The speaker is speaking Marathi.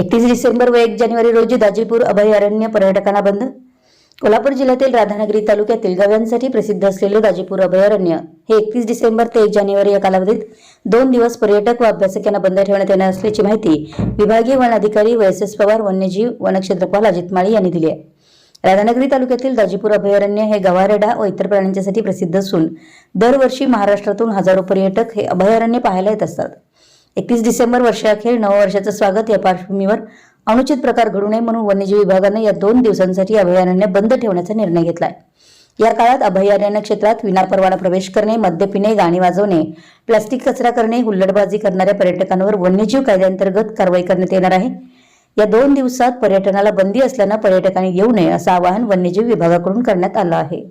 एकतीस डिसेंबर व एक जानेवारी रोजी दाजीपूर अभयारण्य पर्यटकांना बंद. कोल्हापूर जिल्ह्यातील राधानगरी तालुक्यातील गव्यांसाठी प्रसिद्ध असलेले दाजीपूर अभयारण्य हे एकतीस डिसेंबर ते एक जानेवारी या कालावधीत दोन दिवस पर्यटक व अभ्यासकांना बंद ठेवण्यात येणार असल्याची माहिती विभागीय वन अधिकारी वैसेस पवार वन्यजीव वनक्षेत्रपाल अजित माळी यांनी दिली आहे. राधानगरी तालुक्यातील दाजीपूर अभयारण्य हे गवारेडा व इतर प्राण्यांच्यासाठी प्रसिद्ध असून दरवर्षी महाराष्ट्रातून हजारो पर्यटक हे अभयारण्य पाहायला येत असतात. एकतीस डिसेंबर वर्षाअखेर नववर्षाचं स्वागत. या पार्श्वभूमीवर अनुचित प्रकार घडू नये म्हणून वन्यजीव विभागानं या दोन दिवसांसाठी अभयारण्य बंद ठेवण्याचा निर्णय घेतलाय. या काळात अभयारण्य क्षेत्रात विनापरवाना प्रवेश करणे मद्य पिणे गाणी वाजवणे प्लास्टिक कचरा करणे हुल्लडबाजी करणाऱ्या पर्यटकांवर वन्यजीव कायद्याअंतर्गत कारवाई करण्यात येणार आहे. या दोन दिवसात पर्यटनाला बंदी असल्यानं पर्यटकांनी येऊ नये असं आवाहन वन्यजीव विभागाकडून करण्यात आलं आहे.